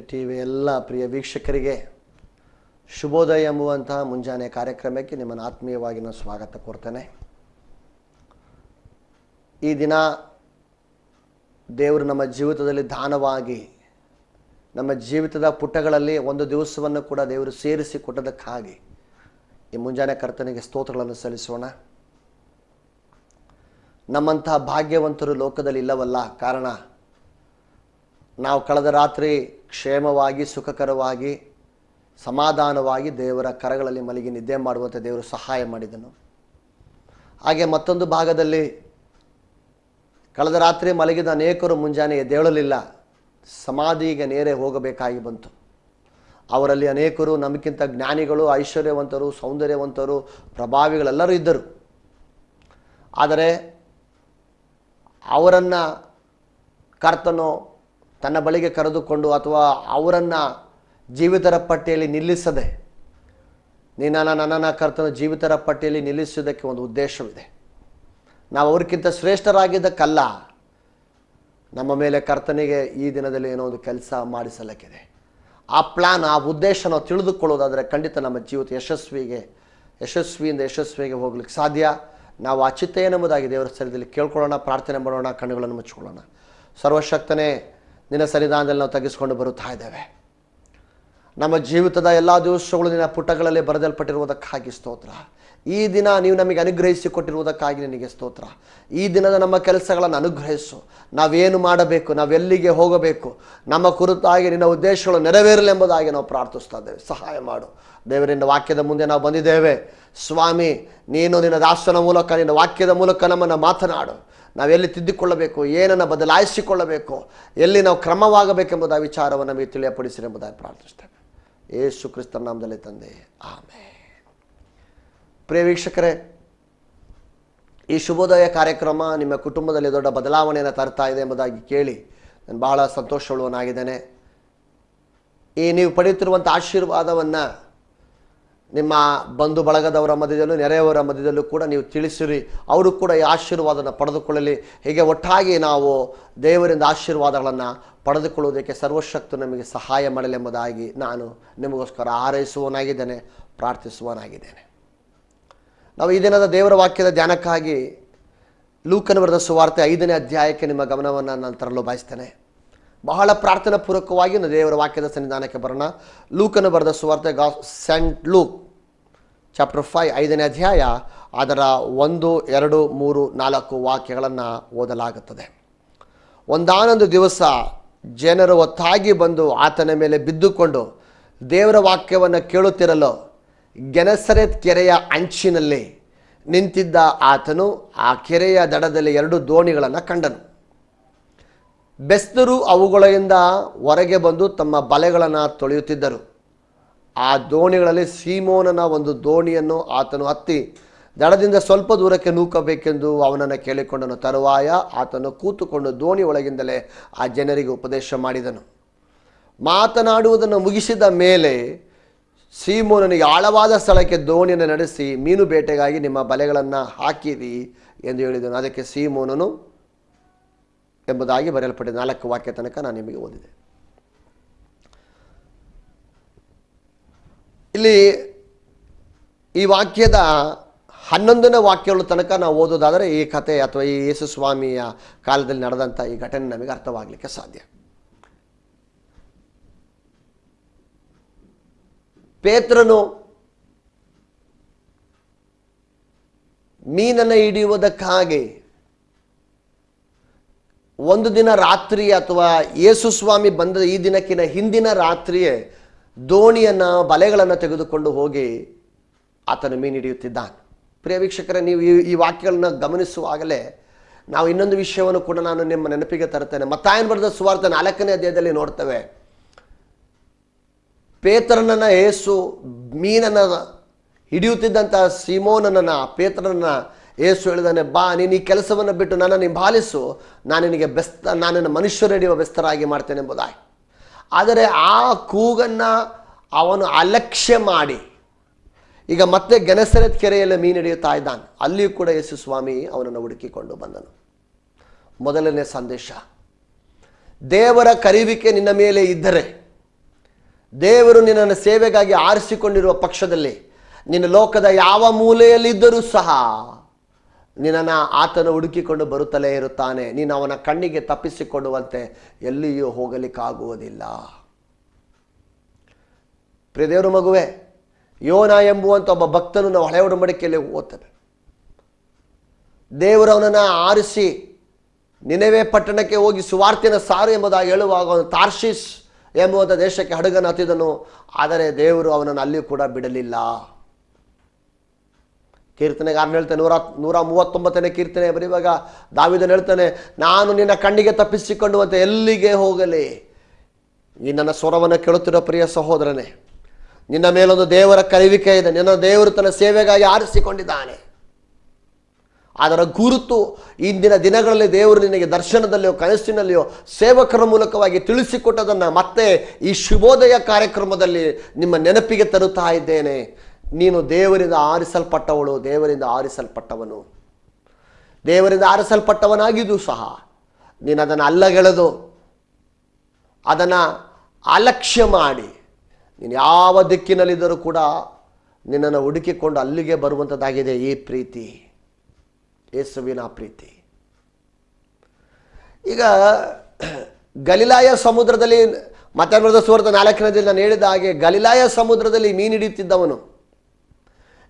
T V ಎಲ್ಲ ಪ್ರಿಯ ವೀಕ್ಷಕರಿಗೆ ಶುಭೋದಯ ಎಂಬುವಂತಹ ಮುಂಜಾನೆ ಕಾರ್ಯಕ್ರಮಕ್ಕೆ ನಿಮ್ಮನ್ನು ಆತ್ಮೀಯವಾಗಿ ನಾನು ಸ್ವಾಗತ ಕೋರ್ತೇನೆ ಈ ದಿನ ದೇವರು ನಮ್ಮ ಜೀವಿತದಲ್ಲಿ ದಾನವಾಗಿ ನಮ್ಮ ಜೀವಿತದ ಪುಟಗಳಲ್ಲಿ ಒಂದು ದಿವಸವನ್ನು ಕೂಡ ದೇವರು ಸೇರಿಸಿ ಕೊಟ್ಟದಕ್ಕಾಗಿ ಈ ಮುಂಜಾನೆ ಕರ್ತನಿಗೆ ಸ್ತೋತ್ರಗಳನ್ನು ಸಲ್ಲಿಸೋಣ. ನಮ್ಮಂತಹ ಭಾಗ್ಯವಂತರು ಲೋಕದಲ್ಲಿ ಇಲ್ಲವಲ್ಲ ಕಾರಣ ನಾವು ಕಳೆದ ರಾತ್ರಿ ಕ್ಷೇಮವಾಗಿ, ಸುಖಕರವಾಗಿ, ಸಮಾಧಾನವಾಗಿ ದೇವರ ಕರಗಳಲ್ಲಿ ಮಲಗಿ ನಿದ್ದೆ ಮಾಡುವಂತೆ ದೇವರು ಸಹಾಯ ಮಾಡಿದನು. ಹಾಗೆ ಮತ್ತೊಂದು ಭಾಗದಲ್ಲಿ ಕಳೆದ ರಾತ್ರಿ ಮಲಗಿದ ಅನೇಕರು ಮುಂಜಾನೆ ಎದ್ದೇಳಲಿಲ್ಲ ಸಮಾಧಿಗೆ ನೇರೆ ಹೋಗಬೇಕಾಗಿ ಬಂತು. ಅವರಲ್ಲಿ ಅನೇಕರು ನಮಗಿಂತ ಜ್ಞಾನಿಗಳು, ಐಶ್ವರ್ಯವಂತರು, ಸೌಂದರ್ಯವಂತರು, ಪ್ರಭಾವಿಗಳೆಲ್ಲರೂ ಇದ್ದರು. ಆದರೆ ಅವರನ್ನು ಕರ್ತನು ತನ್ನ ಬಳಿಗೆ ಕರೆದುಕೊಂಡು ಅಥವಾ ಅವರನ್ನು ಜೀವಿತರ ಪಟ್ಟಿಯಲ್ಲಿ ನಿಲ್ಲಿಸದೆ, ನಿನ್ನನ್ನು ನನ್ನನ್ನು ಕರ್ತನ ಜೀವಿತರ ಪಟ್ಟಿಯಲ್ಲಿ ನಿಲ್ಲಿಸುವುದಕ್ಕೆ ಒಂದು ಉದ್ದೇಶವಿದೆ. ನಾವು ಅವ್ರಿಗಿಂತ ಶ್ರೇಷ್ಠರಾಗಿದ್ದಕ್ಕಲ್ಲ, ನಮ್ಮ ಮೇಲೆ ಕರ್ತನಿಗೆ ಈ ದಿನದಲ್ಲಿ ಏನೋ ಒಂದು ಕೆಲಸ ಮಾಡಿಸಲಕ್ಕಿದೆ. ಆ ಪ್ಲಾನ್ ಆ ಉದ್ದೇಶ ನಾವು ತಿಳಿದುಕೊಳ್ಳೋದಾದರೆ ಖಂಡಿತ ನಮ್ಮ ಜೀವಿತ ಯಶಸ್ವಿಗೆ, ಯಶಸ್ವಿಯಿಂದ ಯಶಸ್ವಿಗೆ ಹೋಗ್ಲಿಕ್ಕೆ ಸಾಧ್ಯ. ನಾವು ಆ ಚಿತ್ತ ಏನೆಂಬುದಾಗಿ ದೇವರ ಸ್ಥಳದಲ್ಲಿ ಕೇಳ್ಕೊಳ್ಳೋಣ, ಪ್ರಾರ್ಥನೆ ಮಾಡೋಣ, ಕಣ್ಣುಗಳನ್ನು ಮುಚ್ಚಿಕೊಳ್ಳೋಣ. ಸರ್ವಶಕ್ತನೇ ನಿನ್ನ ಸನ್ನಿಧಾನದಲ್ಲಿ ನಾವು ತೆಗೆಸ್ಕೊಂಡು ಬರುತ್ತಾ ಇದ್ದೇವೆ. ನಮ್ಮ ಜೀವಿತದ ಎಲ್ಲ ದಿವಸಗಳು ನಿನ್ನ ಪುಟಗಳಲ್ಲಿ ಬರೆದಲ್ಪಟ್ಟಿರುವುದಕ್ಕಾಗಿ ಸ್ತೋತ್ರ. ಈ ದಿನ ನೀವು ನಮಗೆ ಅನುಗ್ರಹಿಸಿ ಕೊಟ್ಟಿರುವುದಕ್ಕಾಗಿ ನಿನಗೆ ಸ್ತೋತ್ರ. ಈ ದಿನದ ನಮ್ಮ ಕೆಲಸಗಳನ್ನು ಅನುಗ್ರಹಿಸು. ನಾವೇನು ಮಾಡಬೇಕು ನಾವೆಲ್ಲಿಗೆ ಹೋಗಬೇಕು, ನಮ್ಮ ಕುರಿತಾಗಿ ನಿನ್ನ ಉದ್ದೇಶಗಳು ನೆರವೇರಲೆಂಬುದಾಗಿ ನಾವು ಪ್ರಾರ್ಥಿಸ್ತಾ ಇದ್ದೇವೆ. ಸಹಾಯ ಮಾಡು. ದೇವರಿನ ವಾಕ್ಯದ ಮುಂದೆ ನಾವು ಬಂದಿದ್ದೇವೆ. ಸ್ವಾಮಿ, ನೀನು ನಿನ್ನ ದಾಸನ ಮೂಲಕ, ನಿನ್ನ ವಾಕ್ಯದ ಮೂಲಕ ನಮ್ಮನ್ನು ಮಾತನಾಡು. ನಾವೆಲ್ಲಿ ತಿದ್ದಿಕೊಳ್ಳಬೇಕು, ಏನನ್ನು ಬದಲಾಯಿಸಿಕೊಳ್ಳಬೇಕು, ಎಲ್ಲಿ ನಾವು ಕ್ರಮವಾಗಬೇಕೆಂಬುದ ವಿಚಾರವನ್ನು ನಮಗೆ ತಿಳಿಯಪಡಿಸಿರಿ ಎಂಬುದಾಗಿ ಪ್ರಾರ್ಥಿಸ್ತೇವೆ. ಯೇಸು ಕ್ರಿಸ್ತನ ನಾಮದಲ್ಲಿ ತಂದೆ ಆಮೇ ಪ್ರಿಯ ವೀಕ್ಷಕರೇ, ಈ ಶುಭೋದಯ ಕಾರ್ಯಕ್ರಮ ನಿಮ್ಮ ಕುಟುಂಬದಲ್ಲಿ ದೊಡ್ಡ ಬದಲಾವಣೆಯನ್ನು ತರ್ತಾ ಇದೆ ಎಂಬುದಾಗಿ ಕೇಳಿ ನಾನು ಬಹಳ ಸಂತೋಷವುಳ್ಳವನಾಗಿದ್ದೇನೆ. ಈ ನೀವು ಪಡೆಯುತ್ತಿರುವಂಥ ಆಶೀರ್ವಾದವನ್ನು ನಿಮ್ಮ ಬಂಧು ಬಳಗದವರ ಮಧ್ಯದಲ್ಲೂ, ನೆರೆಯವರ ಮಧ್ಯದಲ್ಲೂ ಕೂಡ ನೀವು ತಿಳಿಸಿರಿ. ಅವರು ಕೂಡ ಈ ಆಶೀರ್ವಾದನ ಪಡೆದುಕೊಳ್ಳಲಿ. ಹೀಗೆ ಒಟ್ಟಾಗಿ ನಾವು ದೇವರಿಂದ ಆಶೀರ್ವಾದಗಳನ್ನು ಪಡೆದುಕೊಳ್ಳುವುದಕ್ಕೆ ಸರ್ವಶಕ್ತು ನಮಗೆ ಸಹಾಯ ಮಾಡಲೆಂಬುದಾಗಿ ನಾನು ನಿಮಗೋಸ್ಕರ ಹಾರೈಸುವನಾಗಿದ್ದೇನೆ ಪ್ರಾರ್ಥಿಸುವನಾಗಿದ್ದೇನೆ ನಾವು ಈ ದಿನದ ದೇವರ ವಾಕ್ಯದ ಧ್ಯಾನಕ್ಕಾಗಿ ಲೂಕನ ಬರೆದ ಸುವಾರ್ತೆ ಐದನೇ ಅಧ್ಯಾಯಕ್ಕೆ ನಿಮ್ಮ ಗಮನವನ್ನು ನಾನು ತರಲು ಬಯಸ್ತೇನೆ. ಬಹಳ ಪ್ರಾರ್ಥನಾ ಪೂರ್ವಕವಾಗಿ ದೇವರ ವಾಕ್ಯದ ಸನ್ನಿಧಾನಕ್ಕೆ ಬರೋಣ. ಲೂಕನ್ನು ಬರೆದ ಸುವಾರ್ತೆ ಗಾ, ಸೆಂಟ್ ಲೂಕ್, ಚಾಪ್ಟರ್ ಫೈವ್, ಐದನೇ ಅಧ್ಯಾಯ, ಅದರ ಒಂದು, ಎರಡು, ಮೂರು, ನಾಲ್ಕು ವಾಕ್ಯಗಳನ್ನು ಓದಲಾಗುತ್ತದೆ. ಒಂದಾನೊಂದು ದಿವಸ ಜನರು ಒತ್ತಾಗಿ ಬಂದು ಆತನ ಮೇಲೆ ಬಿದ್ದುಕೊಂಡು ದೇವರ ವಾಕ್ಯವನ್ನು ಕೇಳುತ್ತಿರಲು ಗೆನಸರೆತ್ ಕೆರೆಯ ಅಂಚಿನಲ್ಲಿ ನಿಂತಿದ್ದ ಆತನು ಆ ಕೆರೆಯ ದಡದಲ್ಲಿ ಎರಡು ದೋಣಿಗಳನ್ನು ಕಂಡನು. ಬೆಸ್ತರು ಅವುಗಳಿಂದ ಹೊರಗೆ ಬಂದು ತಮ್ಮ ಬಲೆಗಳನ್ನು ತೊಳೆಯುತ್ತಿದ್ದರು. ಆ ದೋಣಿಗಳಲ್ಲಿ ಸೀಮೋನನ ಒಂದು ದೋಣಿಯನ್ನು ಆತನು ಹತ್ತಿ ದಡದಿಂದ ಸ್ವಲ್ಪ ದೂರಕ್ಕೆ ನೂಕಬೇಕೆಂದು ಅವನನ್ನು ಕೇಳಿಕೊಂಡನು. ತರುವಾಯ ಆತನು ಕೂತುಕೊಂಡು ದೋಣಿ ಒಳಗಿಂದಲೇ ಆ ಜನರಿಗೆ ಉಪದೇಶ ಮಾಡಿದನು. ಮಾತನಾಡುವುದನ್ನು ಮುಗಿಸಿದ ಮೇಲೆ ಸೀಮೋನನಿಗೆ ಆಳವಾದ ಸ್ಥಳಕ್ಕೆ ದೋಣಿಯನ್ನು ನಡೆಸಿ, ಮೀನು ಬೇಟೆಗಾಗಿ ನಿಮ್ಮ ಬಲೆಗಳನ್ನು ಹಾಕಿರಿ ಎಂದು ಹೇಳಿದನು. ಅದಕ್ಕೆ ಸೀಮೋನನು ಎಂಬುದಾಗಿ ಬರೆಯಲ್ಪಟ್ಟಿದೆ. ನಾಲ್ಕು ವಾಕ್ಯ ತನಕ ನಾನು ನಿಮಗೆ ಓದಿದೆ. ಇಲ್ಲಿ ಈ ವಾಕ್ಯದ ಹನ್ನೊಂದನೇ ವಾಕ್ಯಗಳ ತನಕ ನಾವು ಓದೋದಾದರೆ ಈ ಕತೆ ಅಥವಾ ಈ ಯೇಸು ಸ್ವಾಮಿಯ ಕಾಲದಲ್ಲಿ ನಡೆದಂಥ ಈ ಘಟನೆ ನಮಗೆ ಅರ್ಥವಾಗಲಿಕ್ಕೆ ಸಾಧ್ಯ. ಪೇತ್ರನು ಮೀನನ್ನು ಹಿಡಿಯುವುದಕ್ಕಾಗಿ ಒಂದು ದಿನ ರಾತ್ರಿ ಅಥವಾ ಯೇಸು ಸ್ವಾಮಿ ಬಂದ ಈ ದಿನಕ್ಕಿನ ಹಿಂದಿನ ರಾತ್ರಿಯೇ ದೋಣಿಯನ್ನು, ಬಲೆಗಳನ್ನು ತೆಗೆದುಕೊಂಡು ಹೋಗಿ ಆತನು ಮೀನು ಹಿಡಿಯುತ್ತಿದ್ದಾನೆ. ಪ್ರಿಯ ವೀಕ್ಷಕರೇ, ನೀವು ಈ ಈ ವಾಕ್ಯಗಳನ್ನ ಗಮನಿಸುವಾಗಲೇ ನಾವು ಇನ್ನೊಂದು ವಿಷಯವನ್ನು ಕೂಡ ನಾನು ನಿಮ್ಮ ನೆನಪಿಗೆ ತರುತ್ತೇನೆ. ಮತ್ತಾಯನ್ ಬರೆದ ಸುವಾರ್ಥ ನಾಲ್ಕನೇ ಅಧ್ಯಾಯದಲ್ಲಿ ನೋಡ್ತೇವೆ. ಪೇತ್ರನನ್ನ ಏಸು ಮೀನನ್ನು ಹಿಡಿಯುತ್ತಿದ್ದಂಥ ಸೀಮೋನನ್ನ ಪೇತ್ರನನ್ನ ಏಸು ಹೇಳಿದಾನೆ, ಬಾ, ನೀನು ಈ ಕೆಲಸವನ್ನು ಬಿಟ್ಟು ನನ್ನನ್ನು ಬಾಲಿಸು ನಾನು ನಿನಗೆ ಬೆಸ್ತ ನಾನನ್ನು ಮನುಷ್ಯರು ಹಿಡಿಯುವ ಬೆಸ್ತರಾಗಿ ಮಾಡ್ತೇನೆ ಎಂಬುದಾಗಿ. ಆದರೆ ಆ ಕೂಗನ್ನು ಅವನು ಅಲಕ್ಷ್ಯ ಮಾಡಿ, ಈಗ ಮತ್ತೆ ಗೆನಸರತ್ ಕೆರೆಯಲ್ಲಿ ಮೀನು ಹಿಡಿಯುತ್ತಾ ಇದ್ದಾನೆ. ಅಲ್ಲಿಯೂ ಕೂಡ ಯೇಸು ಸ್ವಾಮಿ ಅವನನ್ನು ಹುಡುಕಿಕೊಂಡು ಬಂದನು. ಮೊದಲನೇ ಸಂದೇಶ, ದೇವರ ಕರಿವಿಕೆ ನಿನ್ನ ಮೇಲೆ ಇದ್ದರೆ, ದೇವರು ನಿನ್ನನ್ನು ಸೇವೆಗಾಗಿ ಆರಿಸಿಕೊಂಡಿರುವ ಪಕ್ಷದಲ್ಲಿ ನಿನ್ನ ಲೋಕದ ಯಾವ ಮೂಲೆಯಲ್ಲಿದ್ದರೂ ಸಹ ನಿನ್ನನ್ನು ಆತನು ಹುಡುಕಿಕೊಂಡು ಬರುತ್ತಲೇ ಇರುತ್ತಾನೆ. ನೀನು ಅವನ ಕಣ್ಣಿಗೆ ತಪ್ಪಿಸಿಕೊಳ್ಳುವಂತೆ ಎಲ್ಲಿಯೂ ಹೋಗಲಿಕ್ಕಾಗುವುದಿಲ್ಲ. ಪ್ರಿಯದೇವರು ಮಗುವೆ, ಯೋನ ಎಂಬುವಂಥ ಒಬ್ಬ ಭಕ್ತನು ನಾವು ಹಳೆ ಒಡಂಬಡಿಕೆಯಲ್ಲಿ ಓದ್ತಾನೆ ದೇವರು ಅವನನ್ನು ಆರಿಸಿ ನಿನವೇ ಪಟ್ಟಣಕ್ಕೆ ಹೋಗಿ ಸುವಾರ್ತಿನ ಸಾರು ಎಂಬುದಾಗಿ ಹೇಳುವಾಗ ಅವನು ತಾರ್ಶಿಸ್ ಎಂಬುವಂಥ ದೇಶಕ್ಕೆ ಹಡಗನ್ನು ಹತ್ತಿದನು. ಆದರೆ ದೇವರು ಅವನನ್ನು ಅಲ್ಲಿಯೂ ಕೂಡ ಬಿಡಲಿಲ್ಲ. ಕೀರ್ತನೆಗಾರನ ಹೇಳ್ತಾನೆ, ನೂರ ನೂರ ಮೂವತ್ತೊಂಬತ್ತನೇ ಕೀರ್ತನೆ ಬರೀವಾಗ ದಾವಿದನು ಹೇಳ್ತಾನೆ, ನಾನು ನಿನ್ನ ಕಣ್ಣಿಗೆ ತಪ್ಪಿಸಿಕೊಂಡುವಂತೆ ಎಲ್ಲಿಗೆ ಹೋಗಲಿ? ಈ ನನ್ನ ಸ್ವರವನ್ನು ಕೇಳುತ್ತಿರೋ ಪ್ರಿಯ ಸಹೋದರನೇ, ನಿನ್ನ ಮೇಲೊಂದು ದೇವರ ಕರಿವಿಕೆ ಇದೆ, ನಿನ್ನ ದೇವರು ತನ್ನ ಸೇವೆಗಾಗಿ ಆರಿಸಿಕೊಂಡಿದ್ದಾನೆ. ಅದರ ಗುರುತು ಇಂದಿನ ದಿನಗಳಲ್ಲಿ ದೇವರು ನಿನಗೆ ದರ್ಶನದಲ್ಲಿಯೋ, ಕನಸಿನಲ್ಲಿಯೋ, ಸೇವಕರ ಮೂಲಕವಾಗಿ ತಿಳಿಸಿಕೊಟ್ಟದನ್ನು ಮತ್ತೆ ಈ ಶುಭೋದಯ ಕಾರ್ಯಕ್ರಮದಲ್ಲಿ ನಿಮ್ಮ ನೆನಪಿಗೆ ತರುತ್ತಾ ಇದ್ದೇನೆ. ನೀನು ದೇವರಿಂದ ಆರಿಸಲ್ಪಟ್ಟವಳು, ದೇವರಿಂದ ಆರಿಸಲ್ಪಟ್ಟವನು. ದೇವರಿಂದ ಆರಿಸಲ್ಪಟ್ಟವನಾಗಿದ್ದು ಸಹ ನೀನು ಅದನ್ನು ಅಲ್ಲಗೆಳೆದು, ಅದನ್ನು ಅಲಕ್ಷ್ಯ ಮಾಡಿ, ನೀನು ಯಾವ ದಿಕ್ಕಿನಲ್ಲಿದ್ದರೂ ಕೂಡ ನಿನ್ನನ್ನು ಹುಡುಕಿಕೊಂಡು ಅಲ್ಲಿಗೆ ಬರುವಂಥದ್ದಾಗಿದೆ ಈ ಪ್ರೀತಿ, ಯೇಸುವಿನ ಪ್ರೀತಿ. ಈಗ ಗಲಿಲಾಯ ಸಮುದ್ರದಲ್ಲಿ ಮತರ್ಮದ ಸುವರ್ತ ನಾಲ್ಕನೇ ನಾನು ಹೇಳಿದ ಹಾಗೆ ಗಲಿಲಾಯ ಸಮುದ್ರದಲ್ಲಿ ಮೀನು ಹಿಡಿಯುತ್ತಿದ್ದವನು.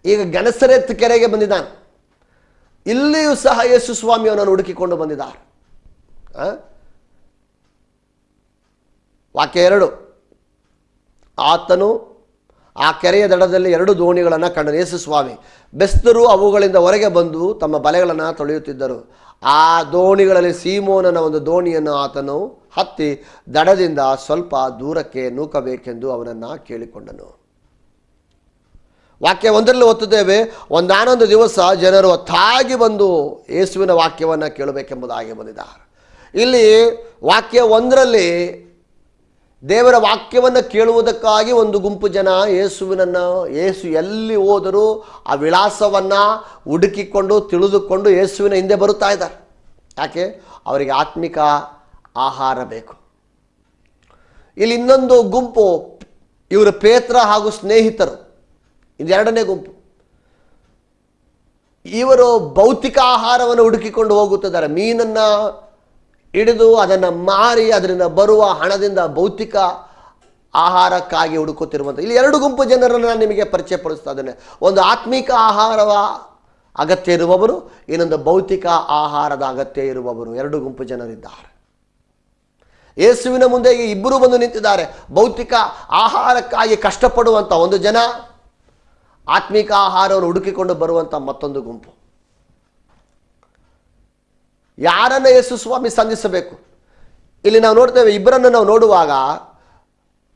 ಈಗ ಗನಸರೆತ್ ಕೆರೆಗೆ ಬಂದಿದ್ದಾನೆ. ಇಲ್ಲಿಯೂ ಸಹ ಯೇಸು ಸ್ವಾಮಿ ಅವನನ್ನು ಹುಡುಕಿಕೊಂಡು ಬಂದಿದ್ದಾರೆ? ವಾಕ್ಯ ಎರಡು. ಆತನು ಆ ಕೆರೆಯ ದಡದಲ್ಲಿ ಎರಡು ದೋಣಿಗಳನ್ನು ಕಂಡನು. ಯೇಸು ಸ್ವಾಮಿ, ಬೆಸ್ತರು ಅವುಗಳಿಂದ ಹೊರಗೆ ಬಂದು ತಮ್ಮ ಬಲೆಗಳನ್ನು ತೊಳೆಯುತ್ತಿದ್ದರು. ಆ ದೋಣಿಗಳಲ್ಲಿ ಸೀಮೋನನ ಒಂದು ದೋಣಿಯನ್ನು ಆತನು ಹತ್ತಿ ದಡದಿಂದ ಸ್ವಲ್ಪ ದೂರಕ್ಕೆ ನೂಕಬೇಕೆಂದು ಅವನನ್ನು ಕೇಳಿಕೊಂಡನು. ವಾಕ್ಯ ಒಂದರಲ್ಲಿ ಒತ್ತಿದ್ದೇವೆ ಒಂದಾನೊಂದು ದಿವಸ ಜನರು ಒತ್ತಾಗಿ ಬಂದು ಯೇಸುವಿನ ವಾಕ್ಯವನ್ನು ಕೇಳಬೇಕೆಂಬುದಾಗಿ ಬಂದಿದ್ದಾರೆ. ಇಲ್ಲಿ ವಾಕ್ಯ ಒಂದರಲ್ಲಿ ದೇವರ ವಾಕ್ಯವನ್ನು ಕೇಳುವುದಕ್ಕಾಗಿ ಒಂದು ಗುಂಪು ಜನ ಯೇಸುವಿನನ್ನು, ಯೇಸು ಎಲ್ಲಿ ಹೋದರೂ ಆ ವಿಳಾಸವನ್ನು ಹುಡುಕಿಕೊಂಡು ತಿಳಿದುಕೊಂಡು ಯೇಸುವಿನ ಹಿಂದೆ ಬರುತ್ತಾ ಇದ್ದಾರೆ. ಯಾಕೆ? ಅವರಿಗೆ ಆತ್ಮಿಕ ಆಹಾರ ಬೇಕು. ಇಲ್ಲಿ ಇನ್ನೊಂದು ಗುಂಪು ಇವರ ಪೇತ್ರ ಹಾಗೂ ಸ್ನೇಹಿತರು. ಇದೆರಡನೇ ಗುಂಪು. ಇವರು ಭೌತಿಕ ಆಹಾರವನ್ನು ಹುಡುಕಿಕೊಂಡು ಹೋಗುತ್ತಿದ್ದಾರೆ. ಮೀನನ್ನು ಹಿಡಿದು ಅದನ್ನು ಮಾರಿ ಅದರಿಂದ ಬರುವ ಹಣದಿಂದ ಭೌತಿಕ ಆಹಾರಕ್ಕಾಗಿ ಹುಡುಕುತ್ತಿರುವಂಥ ಇಲ್ಲಿ ಎರಡು ಗುಂಪು ಜನರನ್ನು ನಾನು ನಿಮಗೆ ಪರಿಚಯ ಪಡಿಸ್ತಾ ಇದ್ದೇನೆ. ಒಂದು ಆತ್ಮಿಕ ಆಹಾರವ ಅಗತ್ಯ ಇರುವವರು, ಇನ್ನೊಂದು ಭೌತಿಕ ಆಹಾರದ ಅಗತ್ಯ ಇರುವವರು. ಎರಡು ಗುಂಪು ಜನರಿದ್ದಾರೆ. ಯೇಸುವಿನ ಮುಂದೆ ಇಬ್ಬರು ಬಂದು ನಿಂತಿದ್ದಾರೆ. ಭೌತಿಕ ಆಹಾರಕ್ಕಾಗಿ ಕಷ್ಟಪಡುವಂಥ ಒಂದು ಜನ ಆತ್ಮಿಕ ಆಹಾರವನ್ನು ಹುಡುಕಿಕೊಂಡು ಬರುವಂಥ ಮತ್ತೊಂದು ಗುಂಪು. ಯಾರನ್ನು ಯೇಸು ಸ್ವಾಮಿ ಸಂಧಿಸಬೇಕು? ಇಲ್ಲಿ ನಾವು ನೋಡ್ತೇವೆ, ಇಬ್ಬರನ್ನು ನಾವು ನೋಡುವಾಗ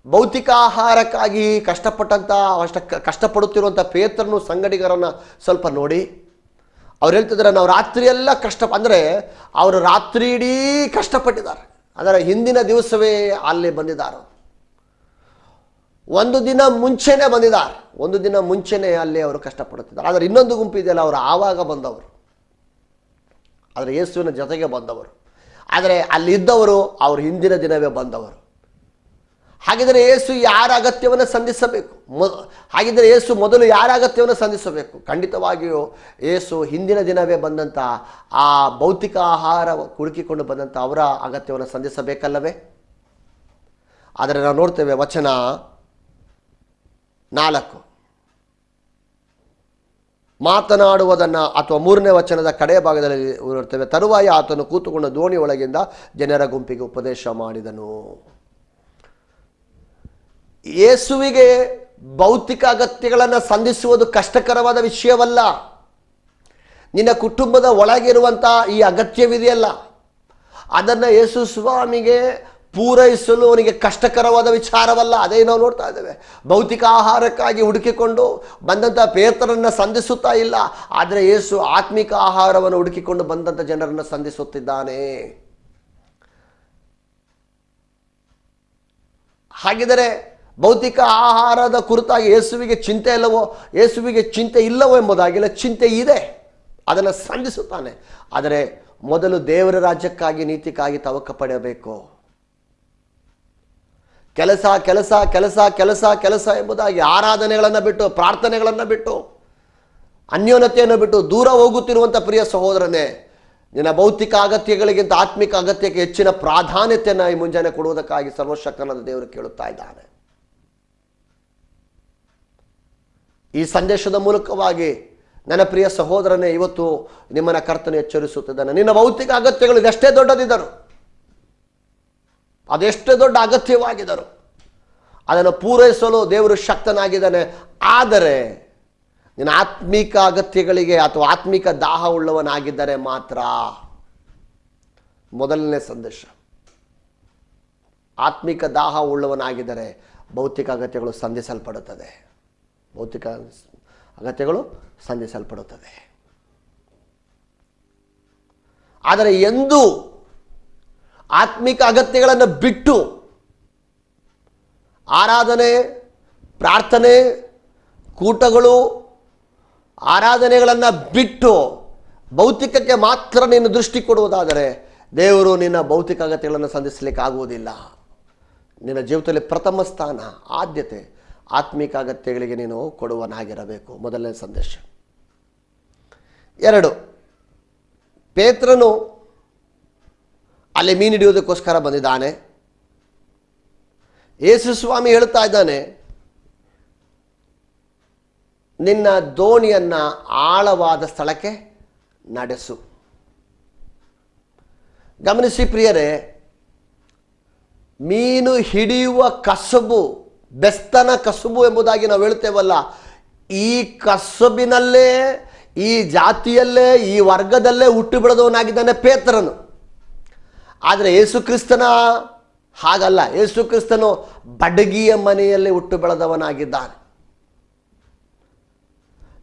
ಭೌತಿಕ ಆಹಾರಕ್ಕಾಗಿ ಕಷ್ಟಪಟ್ಟಂಥ ಅಷ್ಟ ಕಷ್ಟಪಡುತ್ತಿರುವಂಥ ಪೇತ್ರನು, ಸಂಗಡಿಗರನ್ನು ಸ್ವಲ್ಪ ನೋಡಿ. ಅವ್ರು ಹೇಳ್ತಿದ್ದಾರೆ, ನಾವು ರಾತ್ರಿಯೆಲ್ಲ ಕಷ್ಟ, ಅಂದರೆ ಅವರು ರಾತ್ರಿ ಇಡೀ ಕಷ್ಟಪಟ್ಟಿದ್ದಾರೆ. ಅದರ ಹಿಂದಿನ ದಿವಸವೇ ಅಲ್ಲಿ ಬಂದಿದ್ದಾರೆ. ಒಂದು ದಿನ ಮುಂಚೆನೆ ಬಂದಿದ್ದಾರೆ. ಒಂದು ದಿನ ಮುಂಚೆನೇ ಅಲ್ಲಿ ಅವರು ಕಷ್ಟಪಡುತ್ತಿದ್ದಾರೆ. ಆದರೆ ಇನ್ನೊಂದು ಗುಂಪು ಇದೆಯಲ್ಲ, ಅವರು ಆವಾಗ ಬಂದವರು. ಆದರೆ ಯೇಸುವಿನ ಜೊತೆಗೆ ಬಂದವರು. ಆದರೆ ಅಲ್ಲಿದ್ದವರು ಅವರು ಹಿಂದಿನ ದಿನವೇ ಬಂದವರು. ಹಾಗಿದ್ರೆ ಯೇಸು ಯಾರ ಅಗತ್ಯವನ್ನು ಸಂಧಿಸಬೇಕು? ಮೊ, ಹಾಗಿದ್ರೆ ಯೇಸು ಮೊದಲು ಯಾರ ಅಗತ್ಯವನ್ನು ಸಂಧಿಸಬೇಕು? ಖಂಡಿತವಾಗಿಯೂ ಯೇಸು ಹಿಂದಿನ ದಿನವೇ ಬಂದಂಥ ಆ ಭೌತಿಕ ಆಹಾರ ಹುಡುಕಿಕೊಂಡು ಬಂದಂಥ ಅವರ ಅಗತ್ಯವನ್ನು ಸಂಧಿಸಬೇಕಲ್ಲವೇ? ಆದರೆ ನಾವು ನೋಡ್ತೇವೆ, ವಚನ ನಾಲ್ಕು. ಮಾತನಾಡುವುದನ್ನು ಅಥವಾ ಮೂರನೇ ವಚನದ ಕಡೆಯ ಭಾಗದಲ್ಲಿ ಇರುತ್ತೇವೆ ತರುವಾಯ ಆತನು ಕೂತುಕೊಂಡು ದೋಣಿ ಒಳಗಿಂದ ಜನರ ಗುಂಪಿಗೆ ಉಪದೇಶ ಮಾಡಿದನು. ಯೇಸುವಿಗೆ ಭೌತಿಕ ಅಗತ್ಯಗಳನ್ನು ಸಂಧಿಸುವುದು ಕಷ್ಟಕರವಾದ ವಿಷಯವಲ್ಲ. ನಿನ್ನ ಕುಟುಂಬದ ಒಳಗಿರುವಂಥ ಈ ಅಗತ್ಯವಿದೆಯಲ್ಲ. ಅದನ್ನು ಯೇಸು ಸ್ವಾಮಿಗೆ ಪೂರೈಸಲು ಅವನಿಗೆ ಕಷ್ಟಕರವಾದ ವಿಚಾರವಲ್ಲ, ಅದೇ ನಾವು ನೋಡ್ತಾ ಇದ್ದೇವೆ. ಭೌತಿಕ ಆಹಾರಕ್ಕಾಗಿ ಹುಡುಕಿಕೊಂಡು ಬಂದಂಥ ಪೇತರನ್ನು ಸಂಧಿಸುತ್ತಾ ಇಲ್ಲ. ಆದರೆ ಯೇಸು ಆತ್ಮಿಕ ಆಹಾರವನ್ನು ಹುಡುಕಿಕೊಂಡು ಬಂದಂಥ ಜನರನ್ನು ಸಂಧಿಸುತ್ತಿದ್ದಾನೆ. ಹಾಗಿದರೆ ಭೌತಿಕ ಆಹಾರದ ಕುರಿತಾಗಿ ಯೇಸುವಿಗೆ ಚಿಂತೆ ಇಲ್ಲವೋ ಯೇಸುವಿಗೆ ಚಿಂತೆ ಇಲ್ಲವೋ ಎಂಬುದಾಗಿಲ್ಲ ಚಿಂತೆ ಇದೆ. ಅದನ್ನು ಸಂಧಿಸುತ್ತಾನೆ. ಆದರೆ ಮೊದಲು ದೇವರ ರಾಜ್ಯಕ್ಕಾಗಿ, ನೀತಿಗಾಗಿ ತವಕ ಪಡೆಯಬೇಕು. ಕೆಲಸ ಕೆಲಸ ಕೆಲಸ ಕೆಲಸ ಕೆಲಸ ಎಂಬುದಾಗಿ ಆರಾಧನೆಗಳನ್ನು ಬಿಟ್ಟು, ಪ್ರಾರ್ಥನೆಗಳನ್ನು ಬಿಟ್ಟು, ಅನ್ಯೋನ್ಯತೆಯನ್ನು ಬಿಟ್ಟು ದೂರ ಹೋಗುತ್ತಿರುವಂಥ ಪ್ರಿಯ ಸಹೋದರನೇ, ನಿನ್ನ ಭೌತಿಕ ಅಗತ್ಯಗಳಿಗಿಂತ ಆತ್ಮಿಕ ಅಗತ್ಯಕ್ಕೆ ಹೆಚ್ಚಿನ ಪ್ರಾಧಾನ್ಯತೆಯನ್ನು ಈ ಮುಂಜಾನೆ ಕೊಡುವುದಕ್ಕಾಗಿ ಸರ್ವಶಕ್ತನಾದ ದೇವರು ಕೇಳುತ್ತಾ ಇದ್ದಾನೆ. ಈ ಸಂದೇಶದ ಮೂಲಕವಾಗಿ ನನ್ನ ಪ್ರಿಯ ಸಹೋದರನೇ, ಇವತ್ತು ನಿಮ್ಮನ್ನ ಕರ್ತನೆ ಎಚ್ಚರಿಸುತ್ತಿದ್ದಾನೆ. ನಿನ್ನ ಭೌತಿಕ ಅಗತ್ಯಗಳು ಇದೆಷ್ಟೇ ದೊಡ್ಡದಿದ್ದರು ಅದೆಷ್ಟೇ ದೊಡ್ಡ ಅಗತ್ಯವಾಗಿದ್ದರು ಅದನ್ನು ಪೂರೈಸಲು ದೇವರು ಶಕ್ತನಾಗಿದ್ದಾನೆ. ಆದರೆ ನಿನ್ನ ಆತ್ಮಿಕ ಅಗತ್ಯಗಳಿಗೆ ಅಥವಾ ಆತ್ಮಿಕ ದಾಹ ಉಳ್ಳವನಾಗಿದ್ದರೆ ಮಾತ್ರ ಮೊದಲನೇ ಸಂದೇಶ. ಆತ್ಮಿಕ ದಾಹ ಉಳ್ಳವನಾಗಿದ್ದರೆ ಭೌತಿಕ ಅಗತ್ಯಗಳು ಸಂಧಿಸಲ್ಪಡುತ್ತದೆ. ಭೌತಿಕ ಅಗತ್ಯಗಳು ಸಂಧಿಸಲ್ಪಡುತ್ತದೆ. ಆದರೆ ಎಂದು ಆತ್ಮಿಕ ಅಗತ್ಯಗಳನ್ನು ಬಿಟ್ಟು ಆರಾಧನೆ, ಪ್ರಾರ್ಥನೆ, ಕೂಟಗಳು, ಆರಾಧನೆಗಳನ್ನು ಬಿಟ್ಟು ಭೌತಿಕಕ್ಕೆ ಮಾತ್ರ ನೀನು ದೃಷ್ಟಿ ಕೊಡುವುದಾದರೆ ದೇವರು ನಿನ್ನ ಭೌತಿಕ ಅಗತ್ಯಗಳನ್ನು ಸಂಧಿಸಲಿಕ್ಕೆ ಆಗುವುದಿಲ್ಲ. ನಿನ್ನ ಜೀವಿತದಲ್ಲಿ ಪ್ರಥಮ ಸ್ಥಾನ, ಆದ್ಯತೆ, ಆತ್ಮಿಕ ಅಗತ್ಯಗಳಿಗೆ ನೀನು ಕೊಡುವನಾಗಿರಬೇಕು. ಮೊದಲನೇ ಸಂದೇಶ. ಎರಡು, ಪೇತ್ರನು ಅಲ್ಲಿ ಮೀನು ಹಿಡಿಯೋದಕ್ಕೋಸ್ಕರ ಬಂದಿದ್ದಾನೆ. ಯೇಸು ಸ್ವಾಮಿ ಹೇಳ್ತಾ ಇದ್ದಾನೆ, ನಿನ್ನ ದೋಣಿಯನ್ನ ಆಳವಾದ ಸ್ಥಳಕ್ಕೆ ನಡೆಸು. ಗಮನಿಸಿ ಪ್ರಿಯರೇ, ಮೀನು ಹಿಡಿಯುವ ಕಸಬು, ಬೆಸ್ತನ ಕಸುಬು ಎಂಬುದಾಗಿ ನಾವು ಹೇಳ್ತೇವಲ್ಲ, ಈ ಕಸಬಿನಲ್ಲೇ, ಈ ಜಾತಿಯಲ್ಲೇ, ಈ ವರ್ಗದಲ್ಲೇ ಹುಟ್ಟು ಬೆಳೆದವನಾಗಿದ್ದಾನೆ ಪೇತ್ರನು. ಆದರೆ ಯೇಸು ಕ್ರಿಸ್ತನ ಹಾಗಲ್ಲ. ಯೇಸು ಕ್ರಿಸ್ತನು ಬಡಗಿಯ ಮನೆಯಲ್ಲಿ ಹುಟ್ಟು ಬೆಳೆದವನಾಗಿದ್ದಾನೆ.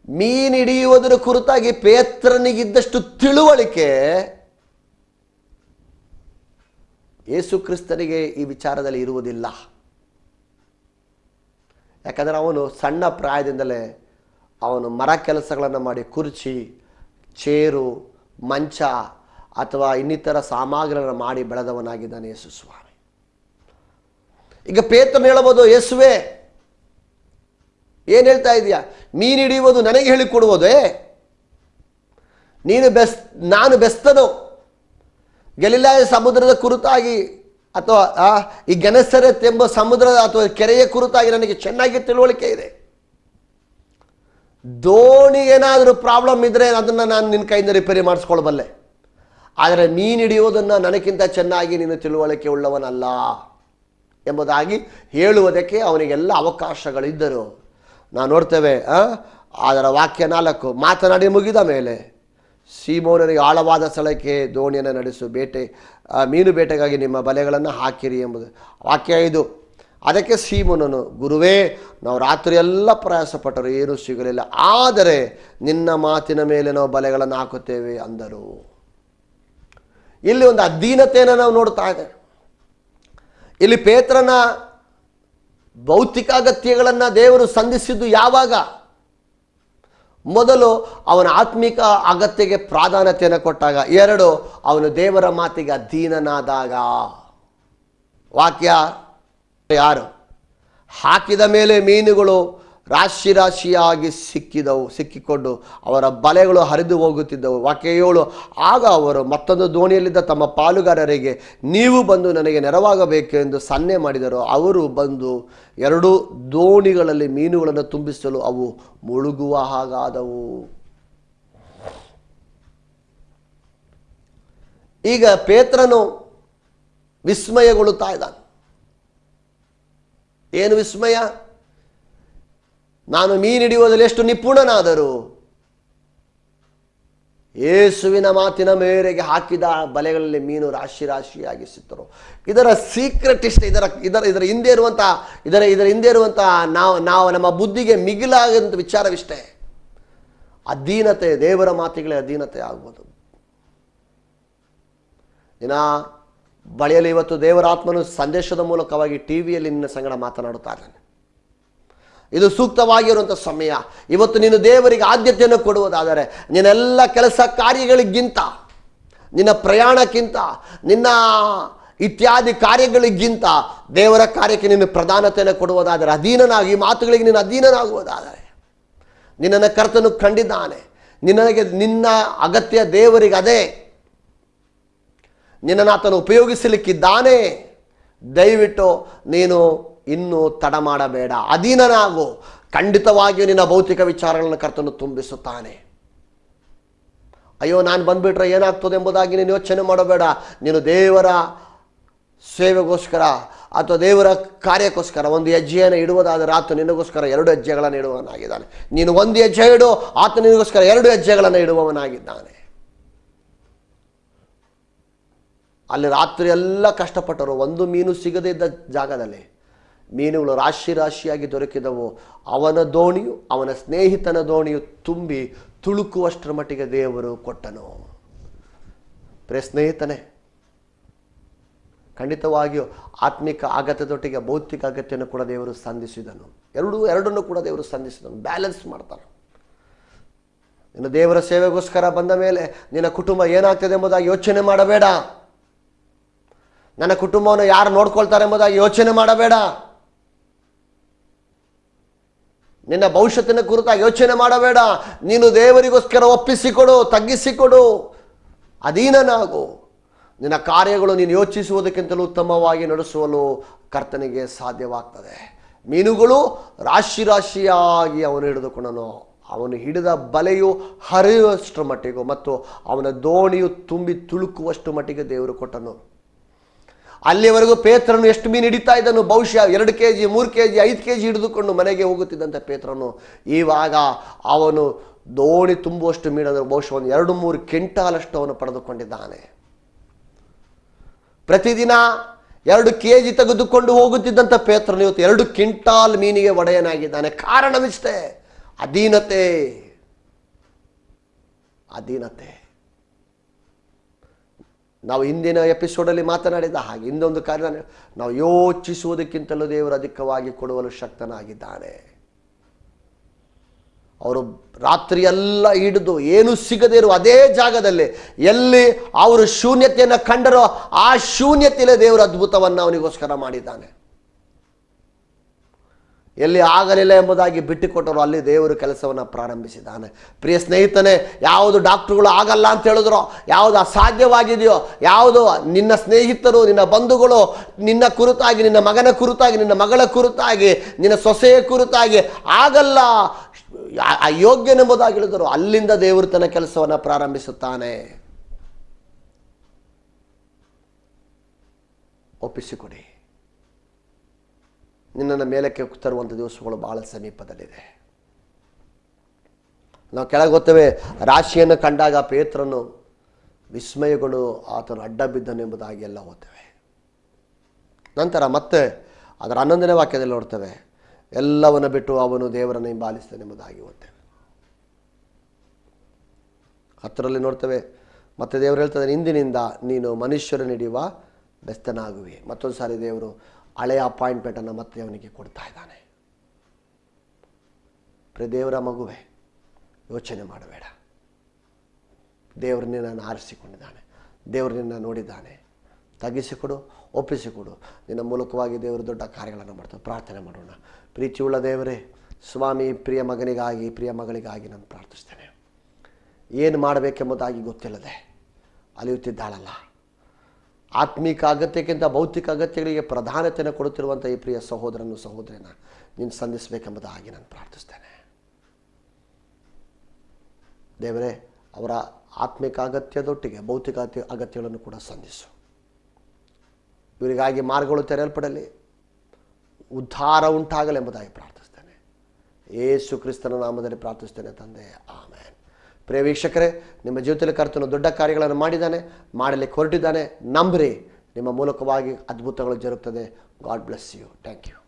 ಮೀನು ಹಿಡಿಯುವುದರ ಕುರಿತಾಗಿ ಪೇತ್ರನಿಗಿದ್ದಷ್ಟು ತಿಳುವಳಿಕೆ ಯೇಸು ಕ್ರಿಸ್ತನಿಗೆ ಈ ವಿಚಾರದಲ್ಲಿ ಇರುವುದಿಲ್ಲ. ಯಾಕಂದರೆ ಅವನು ಸಣ್ಣ ಪ್ರಾಯದಿಂದಲೇ ಅವನು ಮರ ಕೆಲಸಗಳನ್ನು ಮಾಡಿ ಕುರ್ಚಿ, ಚೇರು, ಮಂಚ ಅಥವಾ ಇನ್ನಿತರ ಸಾಮಗ್ರಿಗಳನ್ನು ಮಾಡಿ ಬೆಳೆದವನಾಗಿದ್ದಾನೆ ಯೇಸು ಸ್ವಾಮಿ. ಈಗ ಪೇತನ ಹೇಳಬಹುದು, ಯೇಸುವೆ, ಏನು ಹೇಳ್ತಾ ಇದೆಯಾ? ಮೀನು ಹಿಡಿಯುವುದು ನನಗೆ ಹೇಳಿಕೊಡುವುದೇ? ನೀನು ಬೆಸ್, ನಾನು ಬೆಸ್ತನು ಗೆಲಿಲಾಯ ಸಮುದ್ರದ ಕುರಿತಾಗಿ ಅಥವಾ ಈ ಗೆನಸರೆತ್ ಎಂಬ ಸಮುದ್ರದ ಅಥವಾ ಕೆರೆಯ ಕುರಿತಾಗಿ ನನಗೆ ಚೆನ್ನಾಗಿ ತಿಳುವಳಿಕೆ ಇದೆ. ದೋಣಿ ಏನಾದರೂ ಪ್ರಾಬ್ಲಮ್ ಇದ್ದರೆ ಅದನ್ನು ನಾನು ನಿನ್ನ ಕೈಯಿಂದ ರಿಪೇರಿ ಮಾಡಿಸ್ಕೊಳ್ಬಲ್ಲೆ. ಆದರೆ ಮೀನು ಹಿಡಿಯುವುದನ್ನು ನನಗಿಂತ ಚೆನ್ನಾಗಿ ನೀನು ತಿಳುವಳಿಕೆ ಉಳ್ಳವನಲ್ಲ ಎಂಬುದಾಗಿ ಹೇಳುವುದಕ್ಕೆ ಅವನಿಗೆಲ್ಲ ಅವಕಾಶಗಳಿದ್ದರು. ನಾವು ನೋಡ್ತೇವೆ ಅದರ ವಾಕ್ಯ ನಾಲ್ಕು. ಮಾತನಾಡಿ ಮುಗಿದ ಮೇಲೆ ಸೀಮೋನನಿಗೆ ಆಳವಾದ ಸ್ಥಳಕ್ಕೆ ದೋಣಿಯನ್ನು ನಡೆಸು, ಬೇಟೆ ಮೀನು ಬೇಟೆಗಾಗಿ ನಿಮ್ಮ ಬಲೆಗಳನ್ನು ಹಾಕಿರಿ ಎಂಬುದು. ವಾಕ್ಯ ಇದು ಅದಕ್ಕೆ ಸೀಮೋನನು, ಗುರುವೇ, ನಾವು ರಾತ್ರಿ ಎಲ್ಲ ಪ್ರಯಾಸಪಟ್ಟರು, ಏನೂ ಸಿಗಲಿಲ್ಲ. ಆದರೆ ನಿನ್ನ ಮಾತಿನ ಮೇಲೆ ನಾವು ಬಲೆಗಳನ್ನು ಹಾಕುತ್ತೇವೆ, ಅಂದರು. ಇಲ್ಲಿ ಒಂದು ಅಧೀನತೆಯನ್ನು ನಾವು ನೋಡ್ತಾ ಇದ್ದೇವೆ ಇಲ್ಲಿ ಪೇತ್ರನ ಭೌತಿಕ ಅಗತ್ಯಗಳನ್ನು ದೇವರು ಸಂಧಿಸಿದ್ದು ಯಾವಾಗ? ಮೊದಲು ಅವನ ಆತ್ಮಿಕ ಅಗತ್ಯಕ್ಕೆ ಪ್ರಾಧಾನ್ಯತೆಯನ್ನು ಕೊಟ್ಟಾಗ. ಎರಡು, ಅವನು ದೇವರ ಮಾತಿಗೆ ಅಧೀನನಾದಾಗ. ವಾಕ್ಯ ಯಾರು? ಹಾಕಿದ ಮೇಲೆ ಮೀನುಗಳು ರಾಶಿ ರಾಶಿಯಾಗಿ ಸಿಕ್ಕಿದವು, ಸಿಕ್ಕಿಕೊಂಡು ಅವರ ಬಲೆಗಳು ಹರಿದು ಹೋಗುತ್ತಿದ್ದವು. ವಾಕ್ಯ ಏಳು, ಆಗ ಅವರು ಮತ್ತೊಂದು ದೋಣಿಯಲ್ಲಿದ್ದ ತಮ್ಮ ಪಾಲುಗಾರರಿಗೆ, ನೀವು ಬಂದು ನನಗೆ ನೆರವಾಗಬೇಕು ಎಂದು ಸನ್ನೆ ಮಾಡಿದರು. ಅವರು ಬಂದು ಎರಡೂ ದೋಣಿಗಳಲ್ಲಿ ಮೀನುಗಳನ್ನು ತುಂಬಿಸಲು ಅವು ಮುಳುಗುವ ಹಾಗಾದವು. ಈಗ ಪೇತ್ರನು ವಿಸ್ಮಯಗೊಳ್ಳುತ್ತಾ ಇದ್ದಾನೆ. ಏನು ವಿಸ್ಮಯ? ನಾನು ಮೀನು ಹಿಡಿಯುವುದರಲ್ಲಿ ಎಷ್ಟು ನಿಪುಣನಾದರು ಯೇಸುವಿನ ಮಾತಿನ ಮೇರೆಗೆ ಹಾಕಿದ ಬಲೆಗಳಲ್ಲಿ ಮೀನು ರಾಶಿ ರಾಶಿಯಾಗಿ ಇದರ ಸೀಕ್ರೆಟ್ ಇಷ್ಟ, ಇದರ ಇದರ ಇದರ ಹಿಂದೆ ಇರುವಂತಹ ಇದರ ಇದರ ಹಿಂದೆ ಇರುವಂತಹ ನಾವು ನಾವು ನಮ್ಮ ಬುದ್ಧಿಗೆ ಮಿಗಿಲಾಗಂತ ವಿಚಾರವಿಷ್ಟೇ. ಅಧೀನತೆ, ದೇವರ ಮಾತಿಗಳೇ ಅಧೀನತೆ ಆಗ್ಬೋದು ಇನ್ನ ಬಳಿಯಲ್ಲಿ ಇವತ್ತು ದೇವರಾತ್ಮನು ಸಂದೇಶದ ಮೂಲಕವಾಗಿ ಟಿ ವಿಯಲ್ಲಿ ನಿನ್ನ ಸಂಗಡ ಮಾತನಾಡುತ್ತಾರೆ ಇದು ಸೂಕ್ತವಾಗಿರುವಂಥ ಸಮಯ. ಇವತ್ತು ನೀನು ದೇವರಿಗೆ ಆದ್ಯತೆಯನ್ನು ಕೊಡುವುದಾದರೆ, ನಿನ್ನೆಲ್ಲ ಕೆಲಸ ಕಾರ್ಯಗಳಿಗಿಂತ, ನಿನ್ನ ಪ್ರಯಾಣಕ್ಕಿಂತ, ನಿನ್ನ ಇತ್ಯಾದಿ ಕಾರ್ಯಗಳಿಗಿಂತ ದೇವರ ಕಾರ್ಯಕ್ಕೆ ನಿನ್ನ ಪ್ರಧಾನತೆಯನ್ನು ಕೊಡುವುದಾದರೆ, ಅಧೀನನಾಗಿ, ಈ ಮಾತುಗಳಿಗೆ ನೀನು ಅಧೀನನಾಗುವುದಾದರೆ, ನಿನ್ನನ್ನು ಕರ್ತನು ಕಂಡಿದ್ದಾನೆ. ನಿನಗೆ ನಿನ್ನ ಅಗತ್ಯ ದೇವರಿಗೆ ಅದೇ. ನಿನ್ನನ್ನು ಆತನು ಉಪಯೋಗಿಸಲಿಕ್ಕಿದ್ದಾನೆ. ದಯವಿಟ್ಟು ನೀನು ಇನ್ನೂ ತಡ ಮಾಡಬೇಡ. ಅಧೀನನಾಗು. ಖಂಡಿತವಾಗಿಯೂ ನಿನ್ನ ಭೌತಿಕ ವಿಚಾರಗಳನ್ನು ಕರ್ತನು ತುಂಬಿಸುತ್ತಾನೆ. ಅಯ್ಯೋ, ನಾನು ಬಂದ್ಬಿಟ್ರೆ ಏನಾಗ್ತದೆ ಎಂಬುದಾಗಿ ನೀನು ಯೋಚನೆ ಮಾಡಬೇಡ. ನೀನು ದೇವರ ಸೇವೆಗೋಸ್ಕರ ಅಥವಾ ದೇವರ ಕಾರ್ಯಕ್ಕೋಸ್ಕರ ಒಂದು ಹೆಜ್ಜೆಯನ್ನು ಇಡುವುದಾದರೆ ಆತ ನಿನಗೋಸ್ಕರ ಎರಡು ಹೆಜ್ಜೆಗಳನ್ನು ಇಡುವವನಾಗಿದ್ದಾನೆ. ನೀನು ಒಂದು ಹೆಜ್ಜೆ ಇಡು, ಆತ ನಿನಗೋಸ್ಕರ ಎರಡು ಹೆಜ್ಜೆಗಳನ್ನು ಇಡುವವನಾಗಿದ್ದಾನೆ. ಅಲ್ಲಿ ರಾತ್ರಿ ಎಲ್ಲ ಕಷ್ಟಪಟ್ಟರು ಒಂದು ಮೀನು ಸಿಗದೇ ಇದ್ದ ಜಾಗದಲ್ಲಿ ಮೀನುಗಳು ರಾಶಿ ರಾಶಿಯಾಗಿ ದೊರಕಿದವು. ಅವನ ದೋಣಿಯು, ಅವನ ಸ್ನೇಹಿತನ ದೋಣಿಯು ತುಂಬಿ ತುಳುಕುವಷ್ಟರ ಮಟ್ಟಿಗೆ ದೇವರು ಕೊಟ್ಟನು. ಪ್ರೇ ಸ್ನೇಹಿತನೇ, ಖಂಡಿತವಾಗಿಯೂ ಆತ್ಮಿಕ ಅಗತ್ಯದೊಟ್ಟಿಗೆ ಭೌತಿಕ ಅಗತ್ಯವನ್ನು ಕೂಡ ದೇವರು ಸಂಧಿಸಿದನು. ಎರಡೂ, ಎರಡನ್ನು ಕೂಡ ದೇವರು ಸಂಧಿಸಿದನು. ಬ್ಯಾಲೆನ್ಸ್ ಮಾಡ್ತಾರೆ ನಿನ್ನ ದೇವರ ಸೇವೆಗೋಸ್ಕರ ಬಂದ ಮೇಲೆ ನಿನ್ನ ಕುಟುಂಬ ಏನಾಗ್ತದೆ ಎಂಬುದಾಗಿ ಯೋಚನೆ ಮಾಡಬೇಡ. ನನ್ನ ಕುಟುಂಬವನ್ನು ಯಾರು ನೋಡ್ಕೊಳ್ತಾರೆ ಎಂಬುದಾಗಿ ಯೋಚನೆ ಮಾಡಬೇಡ. ನಿನ್ನ ಭವಿಷ್ಯತಿನ ಕುರಿತಾಗಿ ಯೋಚನೆ ಮಾಡಬೇಡ. ನೀನು ದೇವರಿಗೋಸ್ಕರ ಒಪ್ಪಿಸಿಕೊಡು, ತಗ್ಗಿಸಿಕೊಡು. ಅಧೀನನಾಗು. ನಿನ್ನ ಕಾರ್ಯಗಳು ನೀನು ಯೋಚಿಸುವುದಕ್ಕಿಂತಲೂ ಉತ್ತಮವಾಗಿ ನಡೆಸುವಲು ಕರ್ತನಿಗೆ ಸಾಧ್ಯವಾಗ್ತದೆ. ಮೀನುಗಳು ರಾಶಿ ರಾಶಿಯಾಗಿ ಅವನು ಹಿಡಿದುಕೊಂಡನು. ಅವನು ಹಿಡಿದ ಬಲೆಯು ಹರಿಯುವಷ್ಟರ ಮಟ್ಟಿಗೂ ಮತ್ತು ಅವನ ದೋಣಿಯು ತುಂಬಿ ತುಳುಕುವಷ್ಟು ಮಟ್ಟಿಗೆ ದೇವರು ಕೊಟ್ಟನು. ಅಲ್ಲಿವರೆಗೂ ಪೇತ್ರನು ಎಷ್ಟು ಮೀನು ಹಿಡಿತಾ ಇದ್ದನು? ಬಹುಶಃ ಎರಡು ಕೆ ಜಿ ಮೂರು ಕೆ ಜಿ ಐದು ಕೆ ಜಿ ಹಿಡಿದುಕೊಂಡು ಮನೆಗೆ ಹೋಗುತ್ತಿದ್ದಂಥ ಪೇತ್ರನು. ಇವಾಗ ಅವನು ದೋಣಿ ತುಂಬುವಷ್ಟು ಮೀನಂದ್ರೆ ಬಹುಶಃ ಒಂದು ಎರಡು ಮೂರು ಕ್ವಿಂಟಾಲಷ್ಟು ಅವನು ಪಡೆದುಕೊಂಡಿದ್ದಾನೆ. ಪ್ರತಿದಿನ ಎರಡು ಕೆ ಜಿ ತೆಗೆದುಕೊಂಡು ಹೋಗುತ್ತಿದ್ದಂಥ ಪೇತ್ರನು ಇವತ್ತು ಎರಡು ಕಿಂಟಾಲ್ ಮೀನಿಗೆ ಒಡೆಯನಾಗಿದ್ದಾನೆ. ಕಾರಣವಿಷ್ಟೇ, ಅಧೀನತೆ. ಅಧೀನತೆ. ನಾವು ಹಿಂದಿನ ಎಪಿಸೋಡಲ್ಲಿ ಮಾತನಾಡಿದ ಹಾಗೆ ಇನ್ನೊಂದು ಕಾರ್ಯ ನಾವು ಯೋಚಿಸುವುದಕ್ಕಿಂತಲೂ ದೇವರು ಅಧಿಕವಾಗಿ ಕೊಡುವಲು ಶಕ್ತನಾಗಿದ್ದಾನೆ. ಅವರು ರಾತ್ರಿ ಎಲ್ಲ ಹಿಡಿದು ಏನು ಸಿಗದೇ ಇರುವ ಅದೇ ಜಾಗದಲ್ಲಿ ಎಲ್ಲಿ ಅವರು ಶೂನ್ಯತೆಯನ್ನು ಕಂಡರೋ ಆ ಶೂನ್ಯತೆಯಲ್ಲೇ ದೇವರು ಅದ್ಭುತವನ್ನು ಅವನಿಗೋಸ್ಕರ ಮಾಡಿದ್ದಾನೆ. ಎಲ್ಲಿ ಆಗಲಿಲ್ಲ ಎಂಬುದಾಗಿ ಬಿಟ್ಟುಕೊಟ್ಟರು, ಅಲ್ಲಿ ದೇವರು ಕೆಲಸವನ್ನು ಪ್ರಾರಂಭಿಸಿದ್ದಾನೆ. ಪ್ರಿಯ ಸ್ನೇಹಿತನೇ, ಯಾವುದು ಡಾಕ್ಟ್ರುಗಳು ಆಗಲ್ಲ ಅಂತ ಹೇಳಿದ್ರು, ಯಾವುದು ಅಸಾಧ್ಯವಾಗಿದೆಯೋ, ಯಾವುದು ನಿನ್ನ ಸ್ನೇಹಿತರು, ನಿನ್ನ ಬಂಧುಗಳು, ನಿನ್ನ ಕುರಿತಾಗಿ, ನಿನ್ನ ಮಗನ ಕುರಿತಾಗಿ, ನಿನ್ನ ಮಗಳ ಕುರಿತಾಗಿ, ನಿನ್ನ ಸೊಸೆಯ ಕುರಿತಾಗಿ ಆಗಲ್ಲ. ಅಯೋಗ್ಯನೆಂಬುದಾಗಿ ಹೇಳಿದರು, ಅಲ್ಲಿಂದ ದೇವರು ತನ್ನ ಕೆಲಸವನ್ನು ಪ್ರಾರಂಭಿಸುತ್ತಾನೆ. ಒಪ್ಪಿಸಿಕೊಡಿ. ನಿನ್ನನ್ನು ಮೇಲಕ್ಕೆ ತರುವಂಥ ದಿವಸಗಳು ಬಹಳ ಸಮೀಪದಲ್ಲಿದೆ. ನಾವು ಕೆಳಗೆ ಗೊತ್ತೇವೆ ರಾಶಿಯನ್ನು ಕಂಡಾಗ ಪೇತ್ರನು ವಿಸ್ಮಯಗಳು ಆತನು ಅಡ್ಡ ಬಿದ್ದನೆಂಬುದಾಗಿ ಎಲ್ಲ ಓದ್ತೇವೆ. ನಂತರ ಮತ್ತೆ ಅದರ ಹನ್ನೊಂದನೇ ವಾಕ್ಯದಲ್ಲಿ ನೋಡ್ತೇವೆ, ಎಲ್ಲವನ್ನು ಬಿಟ್ಟು ಅವನು ದೇವರನ್ನು ಹಿಂಬಾಲಿಸ್ತಾನೆಂಬುದಾಗಿ ಓದ್ತೇವೆ. ಹತ್ತರಲ್ಲಿ ನೋಡ್ತೇವೆ, ಮತ್ತೆ ದೇವರು ಹೇಳ್ತದೆ, ಇಂದಿನಿಂದ ನೀನು ಮನುಷ್ಯರನ್ನು ಹಿಡಿಯುವ ಬೆಸ್ತನಾಗುವೆ ಮತ್ತೊಂದು ಸಾರಿ ದೇವರು ಹಳೆಯ ಅಪಾಯಿಂಟ್ಮೆಂಟನ್ನು ಮತ್ತೆ ಅವನಿಗೆ ಕೊಡ್ತಾ ಇದ್ದಾನೆ. ಪ್ರದೇವರ ಮಗುವೆ, ಯೋಚನೆ ಮಾಡಬೇಡ. ದೇವ್ರನ್ನೇ ನಾನು ಆರಿಸಿಕೊಂಡಿದ್ದಾನೆ. ದೇವ್ರನ್ನ ನೋಡಿದ್ದಾನೆ. ತಗ್ಗಿಸಿಕೊಡು, ಒಪ್ಪಿಸಿಕೊಡು. ನಿನ್ನ ಮೂಲಕವಾಗಿ ದೇವರು ದೊಡ್ಡ ಕಾರ್ಯಗಳನ್ನು ಮಾಡ್ತಾರೆ. ಪ್ರಾರ್ಥನೆ ಮಾಡೋಣ. ಪ್ರೀತಿಯುಳ್ಳ ದೇವರೇ, ಸ್ವಾಮಿ, ಪ್ರಿಯ ಮಗನಿಗಾಗಿ, ಪ್ರಿಯ ಮಗಳಿಗಾಗಿ ನಾನು ಪ್ರಾರ್ಥಿಸ್ತೇನೆ. ಏನು ಮಾಡಬೇಕೆಂಬುದಾಗಿ ಗೊತ್ತಿಲ್ಲದೆ ಅಲಿಯುತ್ತಿದ್ದಾಳಲ್ಲ. ಆತ್ಮಿಕ ಅಗತ್ಯಕ್ಕಿಂತ ಭೌತಿಕ ಅಗತ್ಯಗಳಿಗೆ ಪ್ರಧಾನತೆಯನ್ನು ಕೊಡುತ್ತಿರುವಂಥ ಈ ಪ್ರಿಯ ಸಹೋದರನು ಸಹೋದರಿನ, ನೀನು ಸಂಧಿಸಬೇಕೆಂಬುದಾಗಿ ನಾನು ಪ್ರಾರ್ಥಿಸ್ತೇನೆ. ದೇವರೇ, ಅವರ ಆತ್ಮಿಕ ಅಗತ್ಯದೊಟ್ಟಿಗೆ ಭೌತಿಕ ಅಗತ್ಯ, ಅಗತ್ಯಗಳನ್ನು ಕೂಡ ಸಂಧಿಸು. ಇವರಿಗಾಗಿ ಮಾರ್ಗಗಳು ತೆರೆಯಲ್ಪಡಲಿ. ಉದ್ಧಾರ ಉಂಟಾಗಲೆಂಬುದಾಗಿ ಪ್ರಾರ್ಥಿಸ್ತೇನೆ. ಏಸು ಕ್ರಿಸ್ತನ ನಾಮದಲ್ಲಿ ಪ್ರಾರ್ಥಿಸ್ತೇನೆ ತಂದೆ. ಆಮೇನ್. ಪ್ರಿಯ ವೀಕ್ಷಕರೇ, ನಿಮ್ಮ ಜೀವಿತದಲ್ಲಿ ಕರ್ತನು ದೊಡ್ಡ ಕಾರ್ಯಗಳನ್ನು ಮಾಡಿದ್ದಾನೆ ಮಾಡಲಿಕ್ಕೆ ಹೊರಟಿದ್ದಾನೆ ನಂಬ್ರಿ ನಿಮ್ಮ ಮೂಲಕವಾಗಿ ಅದ್ಭುತಗಳು ಜರುಗುತ್ತದೆ God bless you thank you